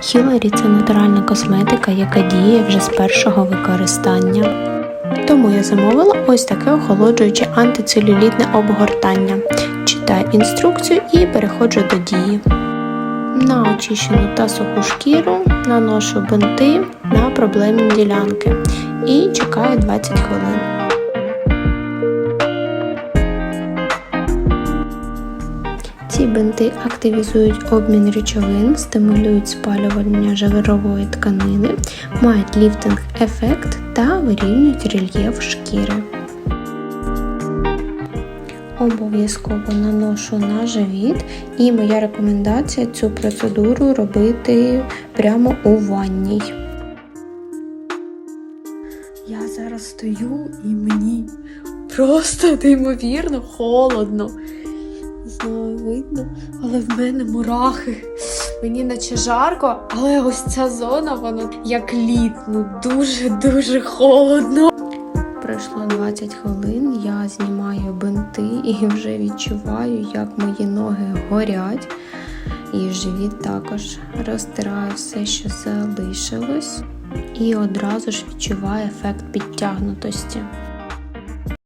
Хіларі це натуральна косметика, яка діє вже з першого використання. Тому я замовила ось таке охолоджуюче антицелюлітне обгортання. Читаю інструкцію і переходжу до дії. На очищену та суху шкіру наношу бинти на проблемні ділянки і чекаю 20 хвилин. Ці бинти активізують обмін речовин, стимулюють спалювання жирової тканини, мають ліфтинг-ефект та вирівнюють рельєф шкіри. Обов'язково наношу на живіт, і моя рекомендація цю процедуру робити прямо у ванній. Я зараз стою і мені просто неймовірно холодно. Не видно, але в мене мурахи. Мені наче жарко, але ось ця зона, вона як лід, ну дуже-дуже холодно. Пройшло 20 хвилин, я знімаю бинти і вже відчуваю, як мої ноги горять. І живіт також розтираю все, що залишилось, і одразу ж відчуваю ефект підтягнутості.